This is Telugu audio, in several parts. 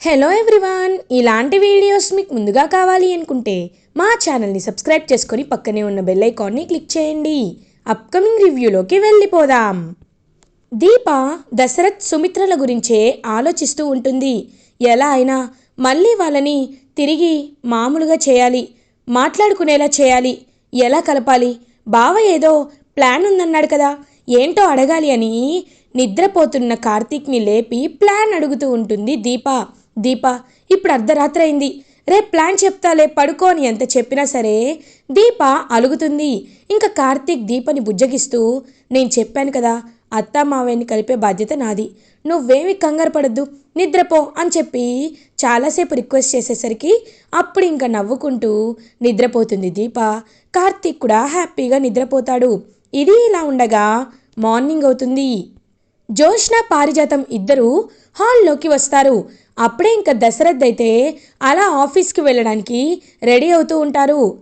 హలో ఎవ్రీవాన్ ఇలాంటి వీడియోస్ మీకు ముందుగా కావాలి అనుకుంటే మా ఛానల్ని సబ్స్క్రైబ్ చేసుకొని పక్కనే ఉన్న బెల్ ఐకాన్ని క్లిక్ చేయండి. అప్కమింగ్ రివ్యూలోకి వెళ్ళిపోదాం. దీప దశరథ్ సుమిత్రల గురించే ఆలోచిస్తూ ఉంటుంది. ఎలా అయినా మళ్ళీ వాళ్ళని తిరిగి మామూలుగా చేయాలి మాట్లాడుకునేలా చేయాలి. ఎలా కలపాలి? బావ ఏదో ప్లాన్ ఉందన్నాడు కదా ఏంటో అడగాలి అని నిద్రపోతున్న కార్తీక్ని లేపి ప్లాన్ అడుగుతూ ఉంటుంది దీప. దీప ఇప్పుడు అర్ధరాత్రి అయింది. రేపు ప్లాన్ చెప్తాలే పడుకో అని ఎంత చెప్పినా సరే దీప అలుగుతుంది. ఇంకా కార్తీక్ దీపని బుజ్జగిస్తూ నేను చెప్పాను కదా అత్త మావయ్యని కలిపే బాధ్యత నాది. నువ్వేమి కంగారు పడద్దు నిద్రపో అని చెప్పి చాలాసేపు రిక్వెస్ట్ చేసేసరికి అప్పుడు ఇంకా నవ్వుకుంటూ నిద్రపోతుంది దీప. కార్తీక్ కూడా హ్యాపీగా నిద్రపోతాడు. ఇది ఇలా ఉండగా మార్నింగ్ అవుతుంది. జోష్న పారిజాతం ఇద్దరూ హాల్లోకి వస్తారు. అప్పుడే ఇంకా దశరథ్ అయితే అలా ఆఫీస్కి వెళ్ళడానికి రెడీ అవుతూ ఉంటారు.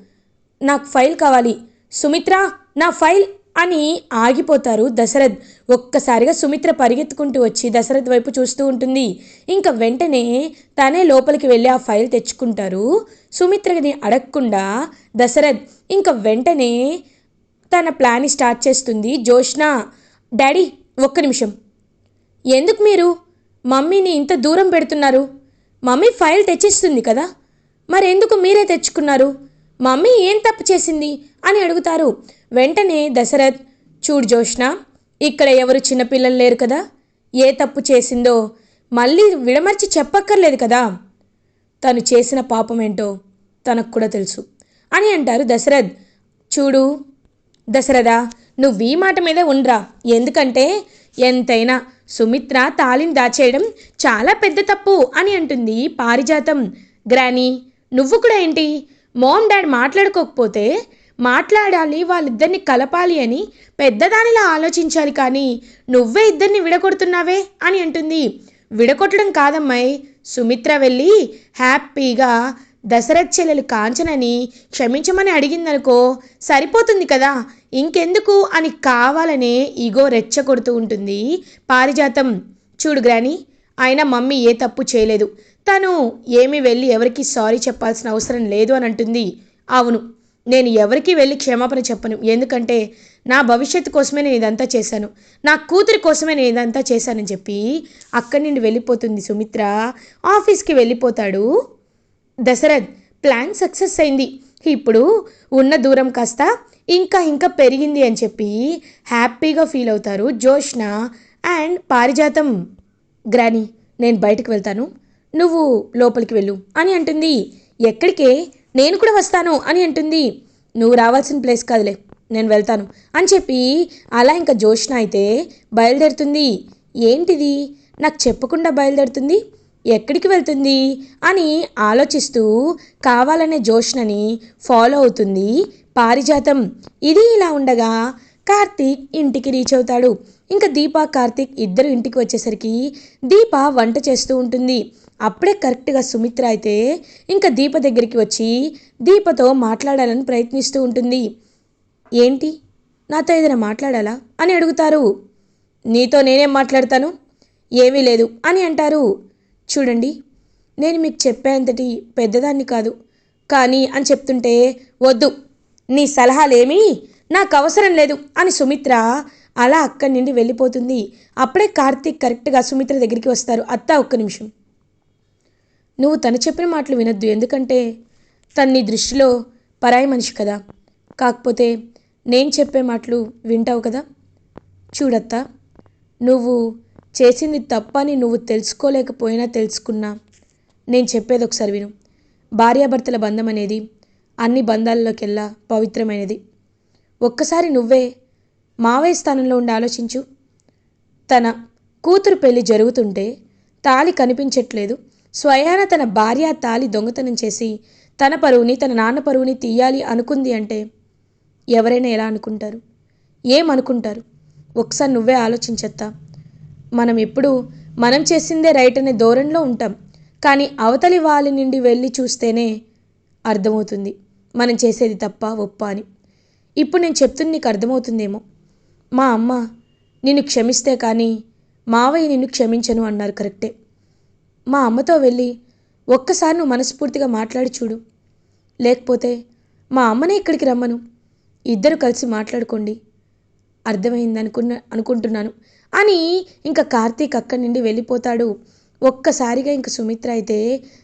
నాకు ఫైల్ కావాలి. సుమిత్ర నా ఫైల్ అని ఆగిపోతారు దశరథ్. ఒక్కసారిగా సుమిత్ర పరిగెత్తుకుంటూ వచ్చి దశరథ్ వైపు చూస్తూ ఉంటుంది. ఇంకా వెంటనే తనే లోపలికి వెళ్ళి ఆ ఫైల్ తెచ్చుకుంటారు. సుమిత్రని అడగకుండా దశరథ్ ఇంకా వెంటనే తన ప్లాన్ స్టార్ట్ చేస్తుంది. జోష్న డాడీ ఒక్క నిమిషం. ఎందుకు మీరు? మమ్మీని ఇంత దూరం పెడుతున్నారు? మమ్మీ ఫైల్ తెచ్చిస్తుంది కదా? మరెందుకు మీరే తెచ్చుకున్నారు? మమ్మీ ఏం తప్పు చేసింది? అని అడుగుతారు. వెంటనే దశరథ్ చూడు జోష్న ఇక్కడ ఎవరు చిన్నపిల్లలు లేరు కదా? ఏ తప్పు చేసిందో మళ్ళీ విడమర్చి చెప్పక్కర్లేదు కదా? తను చేసిన పాపం ఏంటో తనకు కూడా తెలుసు అని అంటారు దశరథ్. చూడు దశరథ నువ్వు ఈ మాట మీదే ఉండ్రా. ఎందుకంటే ఎంతైనా సుమిత్ర తాళిని దాచేయడం చాలా పెద్ద తప్పు అని అంటుంది పారిజాతం. గ్రానీ నువ్వు కూడా ఏంటి? మోమ్ డాడ్ మాట్లాడుకోకపోతే మాట్లాడాలి వాళ్ళిద్దరిని కలపాలి అని పెద్దదానిలా ఆలోచించాలి కానీ నువ్వే ఇద్దరిని విడగొడుతున్నావే అని అంటుంది. విడగొట్టడం కాదమ్మాయి. సుమిత్ర వెళ్ళి హ్యాపీగా దశరథ్ చెల్లెలు కాంచనని క్షమించమని అడిగిందనుకో సరిపోతుంది కదా. ఇంకెందుకు అని కావాలనే ఈగో రెచ్చగొడుతూ ఉంటుంది. పారిజాతం. చూడు గ్రాని ఆయన మమ్మీ ఏ తప్పు చేయలేదు. తను ఏమీ వెళ్ళి ఎవరికి సారీ చెప్పాల్సిన అవసరం లేదు అని అంటుంది. అవును నేను ఎవరికి వెళ్ళి క్షమాపణ చెప్పను. ఎందుకంటే నా భవిష్యత్తు కోసమే నేను ఇదంతా చేశాను. నా కూతురి కోసమే నేను ఇదంతా చేశానని చెప్పి అక్కడి నుండి వెళ్ళిపోతుంది సుమిత్ర. ఆఫీస్కి వెళ్ళిపోతాడు దశరథ్. ప్లాన్ సక్సెస్ అయింది. ఇప్పుడు ఉన్న దూరం కాస్త ఇంకా ఇంకా పెరిగింది అని చెప్పి హ్యాపీగా ఫీల్ అవుతారు జోష్న అండ్ పారిజాతం. గ్రాని నేను బయటకు వెళ్తాను. నువ్వు లోపలికి వెళ్ళు అని అంటుంది. ఎక్కడికే? నేను కూడా వస్తాను అని అంటుంది. నువ్వు రావాల్సిన ప్లేస్ కాదులే నేను వెళ్తాను అని చెప్పి అలా ఇంకా జోష్న అయితే బయలుదేరుతుంది. ఏంటిది? నాకు చెప్పకుండా బయలుదేరుతుంది? ఎక్కడికి వెళ్తుంది? అని ఆలోచిస్తూ కావాలనే జోష్నని ఫాలో అవుతుంది పారిజాతం. ఇది ఇలా ఉండగా కార్తీక్ ఇంటికి రీచ్ అవుతాడు. ఇంకా దీప కార్తీక్ ఇద్దరు ఇంటికి వచ్చేసరికి దీప వంట చేస్తూ ఉంటుంది. అప్పుడే కరెక్ట్గా సుమిత్ర అయితే ఇంకా దీప దగ్గరికి వచ్చి దీపతో మాట్లాడాలని ప్రయత్నిస్తూ ఉంటుంది. ఏంటి? నాతో ఏదైనా మాట్లాడాలా? అని అడుగుతారు. నీతో నేనేం మాట్లాడతాను? ఏమీ లేదు అని అంటారు. చూడండి నేను మీకు చెప్పేంతటి పెద్దదాన్ని కాదు. కానీ అని చెప్తుంటే వద్దు నీ సలహాలేమీ? నాకు అవసరం లేదు అని సుమిత్ర అలా అక్కడి నుండి వెళ్ళిపోతుంది. అప్పుడే కార్తీక్ కరెక్ట్గా సుమిత్ర దగ్గరికి వస్తారు. అత్త ఒక్క నిమిషం. నువ్వు తను చెప్పిన మాటలు వినొద్దు. ఎందుకంటే తన నీ దృష్టిలో పరాయి మనిషి కదా. కాకపోతే నేను చెప్పే మాటలు వింటావు కదా. చూడత్తా నువ్వు చేసింది తప్పని నువ్వు తెలుసుకోలేకపోయినా తెలుసుకున్నా. నేను చెప్పేది ఒకసారి విను. భార్యాభర్తల బంధం అనేది అన్ని బంధాల్లోకెల్లా పవిత్రమైనది. ఒక్కసారి నువ్వే మావయ్య స్థానంలో ఉండి ఆలోచించు. తన కూతురు పెళ్ళి జరుగుతుంటే తాలి కనిపించట్లేదు. స్వయాన తన భార్య తాలి దొంగతనం చేసి తన పరువుని తన నాన్న పరువుని తీయాలి అనుకుంది అంటే ఎవరైనా ఎలా అనుకుంటారు? ఏమనుకుంటారు? ఒకసారి నువ్వే ఆలోచించేత్తా. మనం ఎప్పుడు మనం చేసిందే రైట్ అనే ధోరణిలో ఉంటాం. కానీ అవతలి వాళ్ళ నుండి వెళ్ళి చూస్తేనే అర్థమవుతుంది. మనం చేసేది తప్ప ఒప్ప అని. ఇప్పుడు నేను చెప్తుంది నీకు అర్థమవుతుందేమో. మా అమ్మ నిన్ను క్షమిస్తే కానీ మావయ్య నిన్ను క్షమించను అన్నారు కరెక్టే. మా అమ్మతో వెళ్ళి ఒక్కసారి నువ్వు మనస్ఫూర్తిగా మాట్లాడి చూడు. లేకపోతే మా అమ్మనే ఇక్కడికి రమ్మను. ఇద్దరు కలిసి మాట్లాడుకోండి. అర్థమైంది అనుకున్న అనుకుంటున్నాను. అని ఇంకా కార్తీక్ అక్కడి నుండి వెళ్ళిపోతాడు. ఒక్కసారిగా ఇంక సుమిత్ర అయితే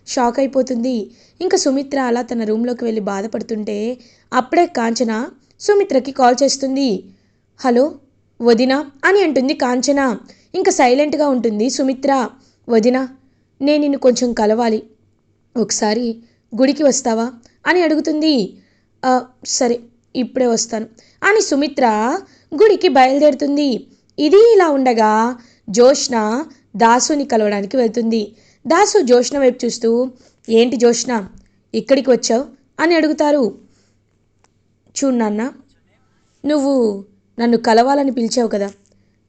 షాక్ అయిపోతుంది. ఇంకా సుమిత్ర అలా తన రూమ్లోకి వెళ్ళి బాధపడుతుంటే అప్పుడే కాంచన సుమిత్రకి కాల్ చేస్తుంది. హలో వదినా అని అంటుంది కాంచన. ఇంకా సైలెంట్గా ఉంటుంది సుమిత్ర. వదినా నేను నిన్ను కొంచెం కలవాలి. ఒకసారి గుడికి వస్తావా? అని అడుగుతుంది. సరే ఇప్పుడే వస్తాను అని సుమిత్ర గుడికి బయలుదేరుతుంది. ఇది ఇలా ఉండగా జోష్న దాసుని కలవడానికి వెళ్తుంది. దాసు జోష్ణ వైపు చూస్తూ ఏంటి జోష్ణ ఇక్కడికి వచ్చావు? అని అడుగుతారు. చూడు నాన్న నువ్వు నన్ను కలవాలని పిలిచావు కదా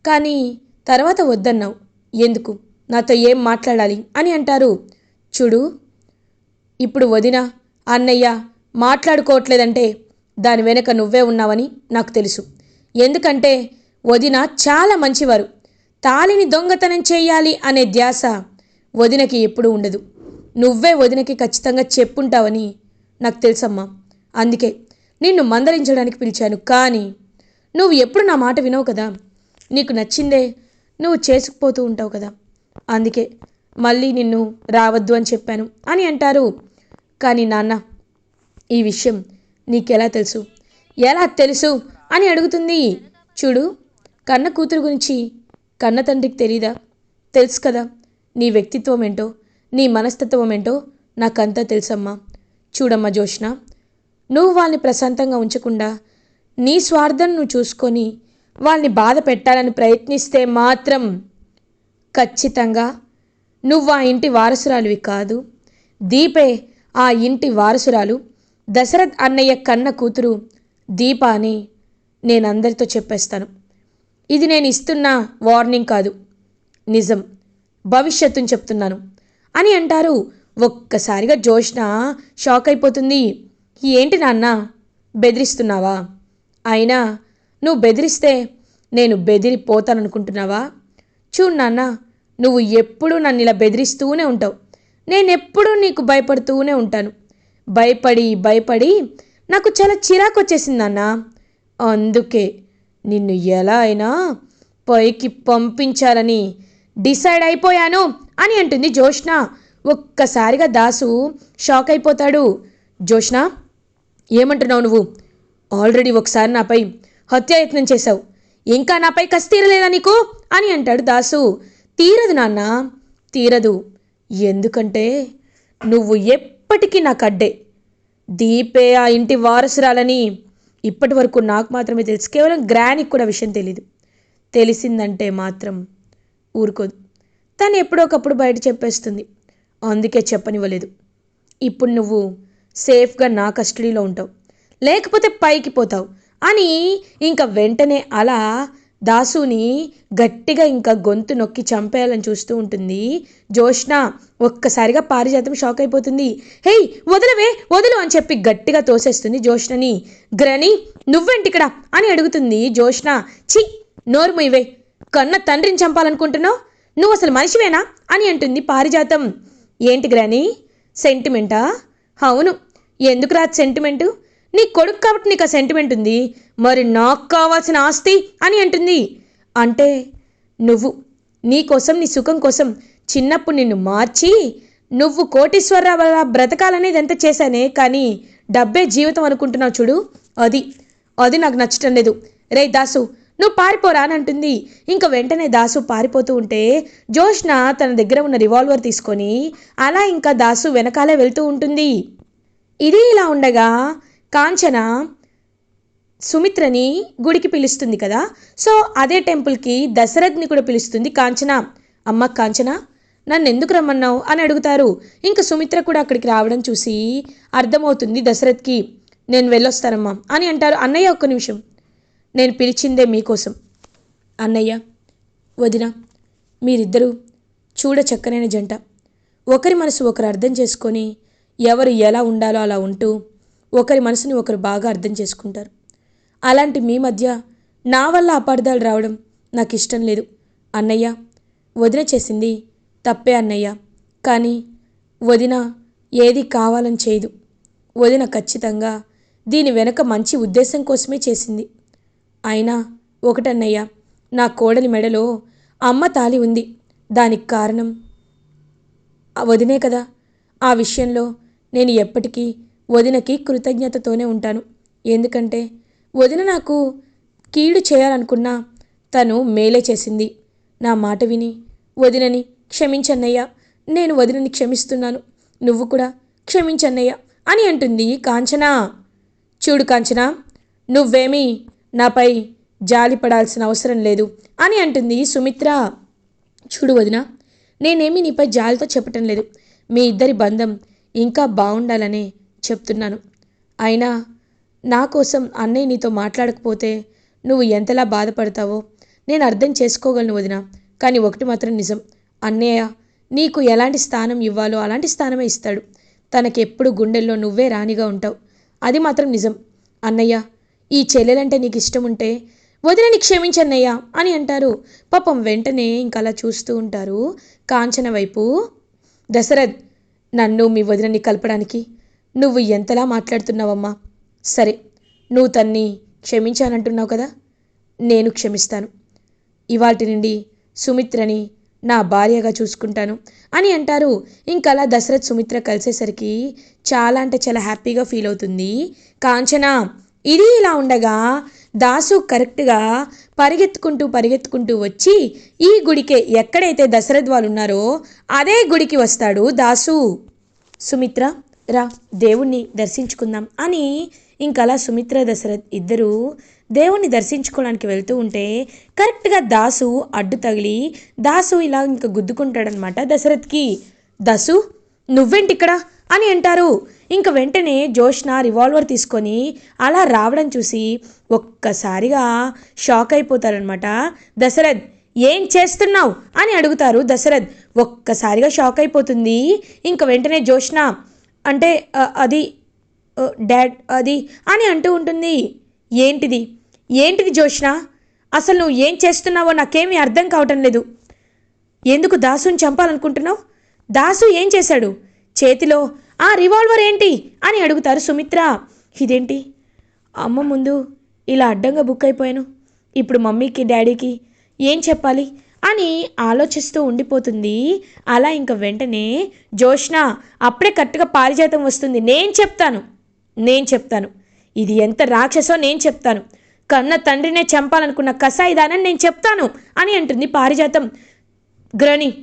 కానీ తర్వాత వద్దన్నావు. ఎందుకు? నాతో ఏం మాట్లాడాలి? అని అంటారు. చూడు ఇప్పుడు వదిన అన్నయ్య మాట్లాడుకోవట్లేదంటే దాని వెనుక నువ్వే ఉన్నావని నాకు తెలుసు. ఎందుకంటే వదిన చాలా మంచివారు. తాళిని దొంగతనం చేయాలి అనే ధ్యాస వదినకి ఎప్పుడూ ఉండదు. నువ్వే వదినకి ఖచ్చితంగా చెప్పుంటావని నాకు తెలుసమ్మా. అందుకే నిన్ను మందలించడానికి పిలిచాను. కానీ నువ్వు ఎప్పుడు నా మాట వినవు కదా. నీకు నచ్చిందే నువ్వు చేసుకుపోతూ ఉంటావు కదా. అందుకే మళ్ళీ నిన్ను రావద్దు అని చెప్పాను అని అంటారు కానీ నాన్న ఈ విషయం నీకెలా తెలుసు? ఎలా తెలుసు? అని అడుగుతుంది. చూడు కన్న కూతురు గురించి కన్న తండ్రికి తెలీదా? తెలుసు కదా. నీ వ్యక్తిత్వం ఏంటో నీ మనస్తత్వం ఏంటో నాకంతా తెలుసమ్మా. చూడమ్మా జోష్న నువ్వు వాళ్ళని ప్రశాంతంగా ఉంచకుండా నీ స్వార్థం నువ్వు చూసుకొని వాళ్ళని బాధ పెట్టాలని ప్రయత్నిస్తే మాత్రం ఖచ్చితంగా నువ్వు ఆ ఇంటి వారసురాలివి కాదు. దీపే ఆ ఇంటి వారసురాలు. దశరథ్ అన్నయ్య కన్న కూతురు దీప అని నేను అందరితో చెప్పేస్తాను. ఇది నేను ఇస్తున్న వార్నింగ్ కాదు. నిజం. భవిష్యత్తుని చెప్తున్నాను. అని అంటారు. ఒక్కసారిగా జోష్న షాక్ అయిపోతుంది. ఏంటి నాన్న? బెదిరిస్తున్నావా? అయినా నువ్వు బెదిరిస్తే నేను బెదిరిపోతాననుకుంటున్నావా? చూడు నాన్న నువ్వు ఎప్పుడూ నన్ను ఇలా బెదిరిస్తూనే ఉంటావు. నేనెప్పుడూ నీకు భయపడుతూనే ఉంటాను. భయపడి భయపడి నాకు చాలా చిరాకు వచ్చేసింది నాన్న. అందుకే నిన్ను ఎలా అయినా పైకి పంపించాలని డిసైడ్ అయిపోయాను అని అంటుంది జోష్న ఒక్కసారిగా దాసు షాక్ అయిపోతాడు. జోష్న ఏమంటున్నావు నువ్వు? ఆల్రెడీ ఒకసారి నాపై హత్యాయత్నం చేశావు. ఇంకా నాపై కసి తీరలేదా నీకు? అని అంటాడు దాసు. తీరదు నాన్న తీరదు. ఎందుకంటే నువ్వు ఎప్పటికీ నాకు అడ్డే దీపే ఆ ఇంటి వారసురాలని ఇప్పటి వరకు నాకు మాత్రమే తెలుసు కేవలం గ్రానికి కూడా విషయం తెలీదు. తెలిసిందంటే మాత్రం ఊరుకోదు తను ఎప్పుడోకప్పుడు బయట చెప్పేస్తుంది. అందుకే చెప్పనివ్వలేదు. ఇప్పుడు నువ్వు సేఫ్గా నా కస్టడీలో ఉంటావు. లేకపోతే పైకి పోతావు. అని ఇంకా వెంటనే అలా దాసుని గట్టిగా ఇంకా గొంతు నొక్కి చంపేయాలని చూస్తూ ఉంటుంది. జోష్న ఒక్కసారిగా పారిజాతం షాక్ అయిపోతుంది. హేయ్ వదలవే వదలు అని చెప్పి గట్టిగా తోసేస్తుంది జోష్నని. గ్రని నువ్వేంటిక్కడ అని అడుగుతుంది జోష్న. చి నోరు మొయ్యవే కన్న తండ్రిని చంపాలనుకుంటున్నావు? నువ్వు అసలు మనిషివేనా అని అంటుంది పారిజాతం. ఏంటి గ్రాని సెంటిమెంటా? అవును. ఎందుకు రాదు సెంటిమెంటు? నీ కొడుకు కాబట్టి నీకు ఆ సెంటిమెంట్ ఉంది. మరి నాకు కావాల్సిన ఆస్తి అని అంటుంది. అంటే నువ్వు నీ కోసం నీ సుఖం కోసం చిన్నప్పుడు నిన్ను మార్చి నువ్వు కోటీశ్వరరావు బ్రతకాలనేది ఎంత చేశానే కానీ డబ్బే జీవితం అనుకుంటున్నావు చూడు. అది అది నాకు నచ్చటం లేదు. రే దాసు నువ్వు పారిపోరా అని అంటుంది. ఇంకా వెంటనే దాసు పారిపోతూ ఉంటే జోష్న తన దగ్గర ఉన్న రివాల్వర్ తీసుకొని అలా ఇంకా దాసు వెనకాలే వెళ్తూ ఉంటుంది. ఇది ఇలా ఉండగా కాంచన సుమిత్రని గుడికి పిలుస్తుంది కదా. సో అదే టెంపుల్కి దశరథ్ని కూడా పిలుస్తుంది కాంచన. అమ్మ కాంచన నన్ను ఎందుకు రమ్మన్నావు అని అడుగుతారు. ఇంకా సుమిత్ర కూడా అక్కడికి రావడం చూసి అర్థమవుతుంది దశరథ్కి. నేను వెళ్ళొస్తానమ్మా అని అంటారు. అన్నయ్య ఒక్క నిమిషం. నేను పిలిచిందే మీకోసం. అన్నయ్య వదిన మీరిద్దరూ చూడ చక్కనైన జంట. ఒకరి మనసు ఒకరు అర్థం చేసుకొని ఎవరు ఎలా ఉండాలో అలా ఉంటూ ఒకరి మనసుని ఒకరు బాగా అర్థం చేసుకుంటారు. అలాంటి మీ మధ్య నా వల్ల అపార్థాలు రావడం నాకు ఇష్టం లేదు. అన్నయ్య వదిన చేసింది తప్పే అన్నయ్య. కానీ వదిన ఏది కావాలని చేయదు. వదిన ఖచ్చితంగా దీని వెనక మంచి ఉద్దేశం కోసమే చేసింది. అయినా ఒకటన్నయ్య నా కోడలి మెడలో అమ్మ తాలి ఉంది. దానికి కారణం ఆ వదినే కదా. ఆ విషయంలో నేను ఎప్పటికీ వదినకి కృతజ్ఞతతోనే ఉంటాను. ఎందుకంటే వదిన నాకు కీడు చేయాలనుకున్నా తను మేలే చేసింది. నా మాట విని వదినని క్షమించన్నయ్యా. నేను వదినని క్షమిస్తున్నాను. నువ్వు కూడా క్షమించన్నయ్యా అని అంటుంది కాంచనా. చూడు కాంచన నువ్వేమీ నాపై జాలి పడాల్సిన అవసరం లేదు అని అంటుంది సుమిత్ర. చూడు వదిన నేనేమీ నీపై జాలితో చెప్పటం లేదు. మీ ఇద్దరి బంధం ఇంకా బాగుండాలనే చెప్తున్నాను. అయినా నా కోసం అన్నయ్య నీతో మాట్లాడకపోతే నువ్వు ఎంతలా బాధపడతావో నేను అర్థం చేసుకోగలను వదిన. కానీ ఒకటి మాత్రం నిజం. అన్నయ్య నీకు ఎలాంటి స్థానం ఇవ్వాలో అలాంటి స్థానమే ఇస్తాడు. తనకెప్పుడు గుండెల్లో నువ్వే రాణిగా ఉంటావు. అది మాత్రం నిజం. అన్నయ్య ఈ చెల్లెలంటే నీకు ఇష్టం ఉంటే వదినని క్షమించన్నయ్య అని అంటారు. పాపం వెంటనే ఇంకలా చూస్తూ ఉంటారు. కాంచన వైపు దశరథ్ నన్ను మీ వదినని కలపడానికి నువ్వు ఎంతలా మాట్లాడుతున్నావమ్మా? సరే నువ్వు తన్ని క్షమించానంటున్నావు కదా? నేను క్షమిస్తాను. ఇవాటి నుండి సుమిత్రని నా భార్యగా చూసుకుంటాను అని అంటారు. ఇంకా అలా దశరథ్ సుమిత్ర కలిసేసరికి చాలా అంటే చాలా హ్యాపీగా ఫీల్ అవుతుంది. కాంచన ఇది ఇలా ఉండగా దాసు కరెక్ట్గా పరిగెత్తుకుంటూ పరిగెత్తుకుంటూ వచ్చి ఈ గుడికే ఎక్కడైతే దశరథ్ వాళ్ళు ఉన్నారో అదే గుడికి వస్తాడు దాసు. సుమిత్ర రా దేవుణ్ణి దర్శించుకుందాం అని ఇంకలా సుమిత్ర దశరథ్ ఇద్దరు దేవుణ్ణి దర్శించుకోవడానికి వెళ్తూ ఉంటే కరెక్ట్గా దాసు అడ్డు తగిలి దాసు ఇలా ఇంకా గుద్దుకుంటాడనమాట దశరథ్కి. దాసు నువ్వేంటి ఇక్కడ అని అంటారు. ఇంక వెంటనే జోష్న రివాల్వర్ తీసుకొని అలా రావడం చూసి ఒక్కసారిగా షాక్ అయిపోతారనమాట దశరథ్. ఏం చేస్తున్నావు? అని అడుగుతారు దశరథ్. ఒక్కసారిగా షాక్ అయిపోతుంది. ఇంక వెంటనే జోష్న అంటే అది డాడ్ అది అని అంటూ ఉంటుంది. ఏంటిది? ఏంటిది జోష్న అసలు నువ్వు ఏం చేస్తున్నావో నాకేమీ అర్థం కావటం లేదు. ఎందుకు దాసుని చంపాలనుకుంటున్నావు? దాసు ఏం చేశాడు? చేతిలో ఆ రివాల్వర్ ఏంటి? అని అడుగుతారు సుమిత్ర. ఇదేంటి? అమ్మ ముందు ఇలా అడ్డంగా బుక్ అయిపోయాను. ఇప్పుడు మమ్మీకి డాడీకి ఏం చెప్పాలి? అని ఆలోచిస్తూ ఉండిపోతుంది. అలా ఇంక వెంటనే జోష్న అప్పుడే కరెక్ట్గా పారిజాతం వస్తుంది. నేను చెప్తాను. నేను చెప్తాను. ఇది ఎంత రాక్షసో నేను చెప్తాను. కన్న తండ్రినే చంపాలనుకున్న కసాయిదానని నేను చెప్తాను అని అంటుంది పారిజాతం. గ్రని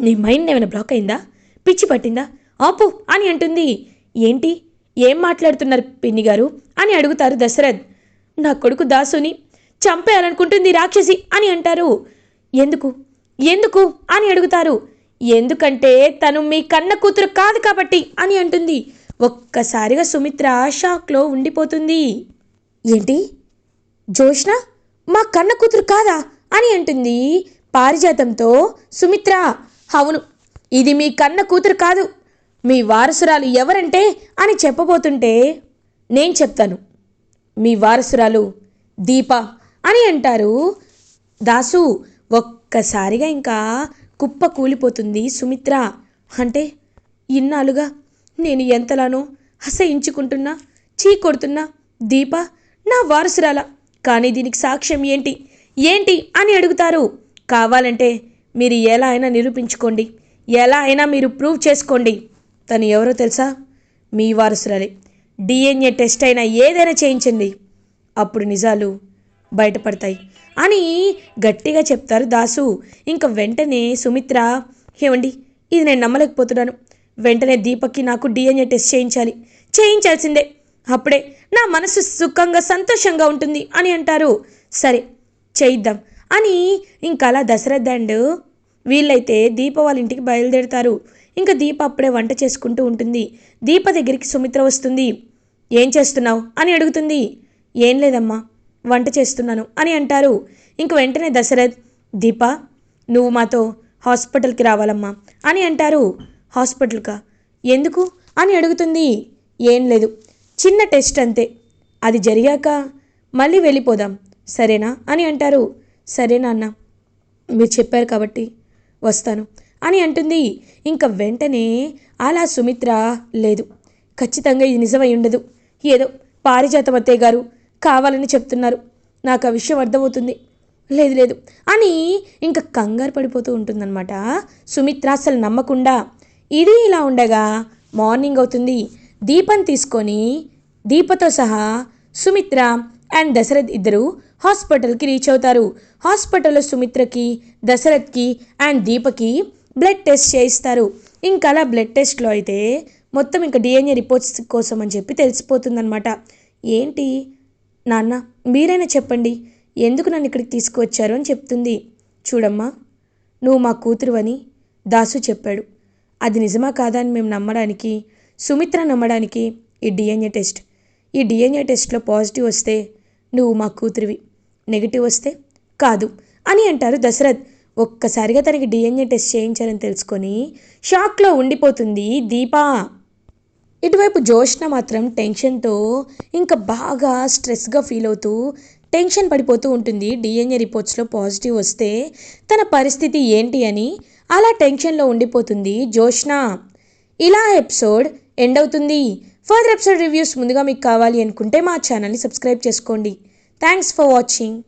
నీ మైండ్ ఏమైనా బ్లాక్ అయిందా? పిచ్చి పట్టిందా? ఆపు అని అంటుంది. ఏంటి? ఏం మాట్లాడుతున్నారు పిన్ని గారు? అని అడుగుతారు దశరథ్. నా కొడుకు దాసుని చంపేయాలనుకుంటుంది రాక్షసి అని అంటారు. ఎందుకు? ఎందుకు? అని అడుగుతారు. ఎందుకంటే తను మీ కన్న కూతురు కాదు కాబట్టి అని అంటుంది. ఒక్కసారిగా సుమిత్ర షాక్లో ఉండిపోతుంది. ఏంటి? జోష్న మా కన్న కూతురు కాదా? అని అంటుంది. పారిజాతంతో సుమిత్ర అవును ఇది మీ కన్న కూతురు కాదు. మీ వారసురాలు ఎవరంటే అని చెప్పబోతుంటే నేను చెప్తాను. మీ వారసురాలు దీప అని అంటారు. దాసు ఒక్కసారిగా ఇంకా కుప్ప కూలిపోతుంది. సుమిత్ర! అంటే ఇన్నాళ్ళుగా నేను ఎంతలానో అసహించుకుంటున్నా చీ కొడుతున్నా. దీప నా వారసురాల! కానీ దీనికి సాక్ష్యం ఏంటి? ఏంటి అని అడుగుతారు. కావాలంటే మీరు ఎలా అయినా నిరూపించుకోండి. ఎలా అయినా మీరు ప్రూవ్ చేసుకోండి. తను ఎవరో తెలుసా? మీ వారసురాలే. డిఎన్ఏ టెస్ట్ అయినా ఏదైనా చేయించండి. అప్పుడు నిజాలు బయటపడతాయి. అని గట్టిగా చెప్తారు దాసు. ఇంకా వెంటనే సుమిత్ర ఏమండి ఇది నేను నమ్మలేకపోతున్నాను. వెంటనే దీపక్కి నాకు డిఎన్ఏ టెస్ట్ చేయించాలి. చేయించాల్సిందే. అప్పుడే నా మనసు సుఖంగా సంతోషంగా ఉంటుంది అని అంటారు. సరే చేయిద్దాం అని ఇంకా అలా దశరథ్ అండ్ వీళ్ళైతే దీప వాళ్ళ ఇంటికి బయలుదేరుతారు. ఇంకా దీప అప్పుడే వంట చేసుకుంటూ ఉంటుంది. దీప దగ్గరికి సుమిత్ర వస్తుంది. ఏం చేస్తున్నావు? అని అడుగుతుంది. ఏం లేదమ్మా వంట చేస్తున్నాను అని అంటారు. ఇంక వెంటనే దశరథ్ దీప నువ్వు మాతో హాస్పిటల్కి రావాలమ్మా అని అంటారు. హాస్పిటల్కా? ఎందుకు? అని అడుగుతుంది. ఏం లేదు చిన్న టెస్ట్ అంతే. అది జరిగాక మళ్ళీ వెళ్ళిపోదాం సరేనా? అని అంటారు. సరేనా అన్న మీరు చెప్పారు కాబట్టి వస్తాను అని అంటుంది. ఇంకా వెంటనే అలా సుమిత్ర లేదు. ఖచ్చితంగా ఇది నిజమై ఉండదు. ఏదో పారిజాత అత్తయ్య గారు కావాలని చెప్తున్నారు. నాకు ఆ విషయం అర్థమవుతుంది. లేదు లేదు. అని ఇంకా కంగారు పడిపోతూ ఉంటుందన్నమాట. సుమిత్ర అసలు నమ్మకుండా ఇది ఇలా ఉండగా మార్నింగ్ అవుతుంది. దీపం తీసుకొని దీపతో సహా సుమిత్ర అండ్ దశరథ్ ఇద్దరు హాస్పిటల్కి రీచ్ అవుతారు. హాస్పిటల్లో సుమిత్రకి దశరథ్కి అండ్ దీపకి బ్లడ్ టెస్ట్ చేయిస్తారు. ఇంకా అలా బ్లడ్ టెస్ట్లో అయితే మొత్తం ఇంకా డిఎన్ఏ రిపోర్ట్స్ కోసం అని చెప్పి తెలిసిపోతుందన్నమాట. ఏంటి? నాన్న మీరైనా చెప్పండి. ఎందుకు నన్ను ఇక్కడికి తీసుకువచ్చారు అని చెప్తుంది. చూడమ్మా నువ్వు మా కూతురు అని దాసు చెప్పాడు. అది నిజమా కాదా అని మేము నమ్మడానికి సుమిత్ర నమ్మడానికి ఈ డిఎన్ఏ టెస్ట్. ఈ డిఎన్ఏ టెస్ట్లో పాజిటివ్ వస్తే నువ్వు మా కూతురివి. నెగిటివ్ వస్తే కాదు అని అంటారు దశరథ్. ఒక్కసారిగా తనకి డిఎన్ఏ టెస్ట్ చేయించాలని తెలుసుకొని షాక్లో ఉండిపోతుంది దీపా. ఇటువైపు జోష్న మాత్రం టెన్షన్తో ఇంకా బాగా స్ట్రెస్గా ఫీల్ అవుతూ టెన్షన్ పడిపోతూ ఉంటుంది. డిఎన్ఏ రిపోర్ట్స్లో పాజిటివ్ వస్తే తన పరిస్థితి ఏంటి అని అలా టెన్షన్లో ఉండిపోతుంది జోష్న. ఇలా ఎపిసోడ్ ఎండ్ అవుతుంది. ఫర్దర్ ఎపిసోడ్ రివ్యూస్ ముందుగా మీకు కావాలి అనుకుంటే మా ఛానల్ని సబ్స్క్రైబ్ చేసుకోండి. Thanks for watching.